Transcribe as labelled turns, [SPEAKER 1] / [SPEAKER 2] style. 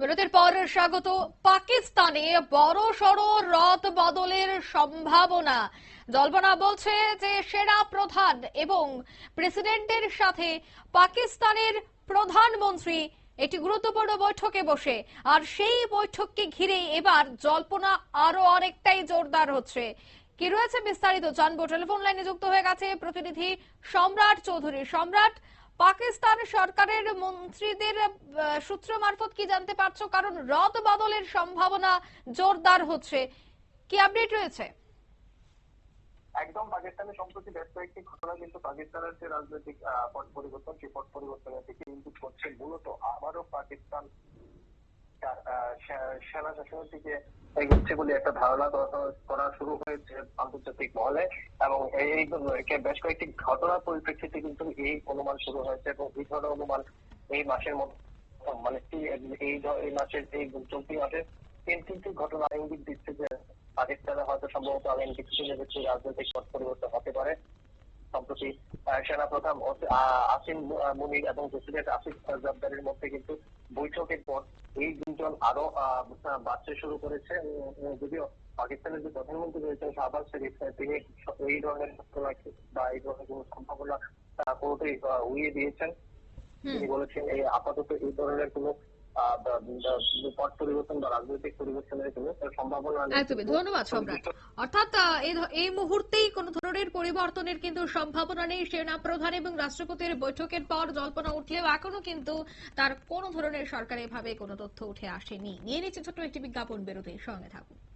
[SPEAKER 1] বিরতির পর স্বাগত। পাকিস্তানে বড় সড় রদ বদলের সম্ভাবনা। জল্পনা বলছে যে সেরা প্রধান এবং প্রেসিডেন্টের সাথে পাকিস্তানের প্রধানমন্ত্রী একটি গুরুত্বপূর্ণ বৈঠকে বসে। আর সেই বৈঠককে ঘিরে এবার জল্পনা আরও অনেকটাই জোরদার হচ্ছে। কি রয়েছে বিস্তারিত জানব। টেলিফোন লাইনে যুক্ত হয়ে গেছে প্রতিনিধি সম্রাট চৌধুরী। সম্রাট পাকিস্তান সরকারের মন্ত্রীদের সূত্র মারফত কি জানতে পারছ? কারণ রদ বদলের সম্ভাবনা জোরদার হচ্ছে। কি আপডেট রয়েছে?
[SPEAKER 2] একদম পাকিস্তানে সম্প্রতি বেশ কয়েকটি ঘটনা কিন্তু পাকিস্তানের যে রাজনৈতিক পট পরিবর্তন, সেই পট পরিবর্তনের দিকে কিন্তু করছে। মূলত আবারও পাকিস্তান সেনা শাসনের দিকে এগোচ্ছে বলে একটা ধারণা করা- শুরু হয়েছে আন্তর্জাতিক মহলে। এবং এই বেশ কয়েকটি ঘটনার পরিপ্রেক্ষিতে কিন্তু এই অনুমান শুরু হয়েছে এবং এই ধরনের অনুমান এই মাসের মধ্যে মানে এই- এই মাসের এই চলতি মাসে তিন তিনটি ঘটনা ইঙ্গিত দিচ্ছে যে পাকিস্তানে হয়তো সম্ভবত আগামী কিছুদিনের ভিতরে রাজনৈতিক পথ পরিবর্তন হতে পারে। সম্প্রতি আহ, সেনা প্রধান আহ, আসিম মুনির এবং প্রেসিডেন্ট আসিফ জব্দারের মধ্যে কিন্তু বৈঠকের পর আরও বাড়তে শুরু করেছে। যদিও পাকিস্তানের যে প্রধানমন্ত্রী রয়েছেন শাহবাজ শরীফ তিনি এই ধরনের বা এই ধরনের কোনো সম্ভাবনা কোনটাই উড়িয়ে দিয়েছেন। তিনি বলেছেন এই আপাতত এই ধরনের কোনো পরিবর্তনের
[SPEAKER 1] এই মুহূর্তেই কোন ধরনের পরিবর্তনের কিন্তু সম্ভাবনা নেই। সেনা প্রধান এবং রাষ্ট্রপতির বৈঠকের পর জল্পনা উঠলেও এখনও কিন্তু তার কোন ধরনের সরকারি ভাবে কোনো তথ্য উঠে আসেনি। নিয়ে নিচ্ছে ছোট্ট একটি বিজ্ঞাপন বেরোতে সঙ্গে থাকুন।